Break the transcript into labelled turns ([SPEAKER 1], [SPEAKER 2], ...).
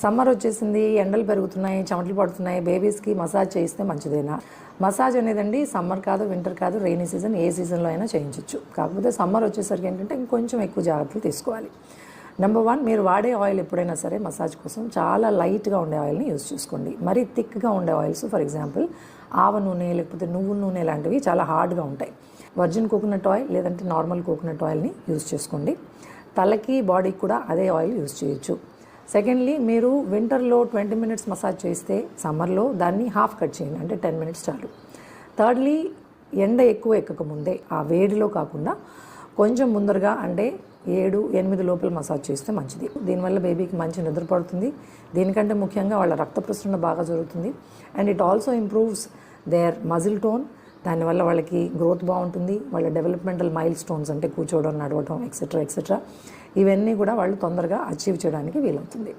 [SPEAKER 1] Summer వచ్చేసింది ఎండలు పెరుగుతున్నాయి చెమటలు పడుతున్నాయి బేబీస్కి మసాజ్ చేయిస్తే మంచిదేనా? మసాజ్ అనేదండి సమ్మర్ కాదు వింటర్ కాదు రెయినీ సీజన్ ఏ సీజన్లో అయినా చేయించవచ్చు కాకపోతే సమ్మర్ వచ్చేసరికి ఏంటంటే ఇంకొంచెం ఎక్కువ జాగ్రత్తలు తీసుకోవాలి. నెంబర్ వన్ మీరు వాడే ఆయిల్ ఎప్పుడైనా సరే మసాజ్ కోసం చాలా లైట్గా ఉండే ఆయిల్ని యూస్ చేసుకోండి. మరీ థిక్గా ఉండే ఆయిల్స్ ఫర్ ఎగ్జాంపుల్ ఆవ నూనె లేకపోతే నువ్వుల నూనె లాంటివి చాలా హార్డ్గా ఉంటాయి. వర్జిన్ కోకోనట్ ఆయిల్ లేదంటే నార్మల్ కోకోనట్ ఆయిల్ని యూస్ చేసుకోండి. తలకి బాడీకి కూడా అదే ఆయిల్ యూస్ చేయొచ్చు. సెకండ్లీ మీరు వింటర్లో ట్వంటీ మినిట్స్ మసాజ్ చేస్తే సమ్మర్లో దాన్ని హాఫ్ కట్ చేయండి అంటే టెన్ మినిట్స్ చాలు. థర్డ్లీ ఎండ ఎక్కువ ఎక్కక ముందే ఆ వేడిలో కాకుండా కొంచెం ముందరగా అంటే ఏడు ఎనిమిది లోపల మసాజ్ చేస్తే మంచిది. దీనివల్ల బేబీకి మంచి నిద్ర పడుతుంది. దీనికంటే ముఖ్యంగా వాళ్ళ రక్త ప్రసరణ బాగా జరుగుతుంది. And it also improves their muscle tone దానివల్ల వాళ్ళకి గ్రోత్ బాగుంటుంది. వాళ్ళ డెవలప్మెంటల్ మైల్ స్టోన్స్ అంటే కూర్చోవడం నడవడం ఎక్సెట్రా ఎక్సెట్రా ఇవన్నీ కూడా వాళ్ళు తొందరగా అచీవ్ చేయడానికి వీలవుతుంది.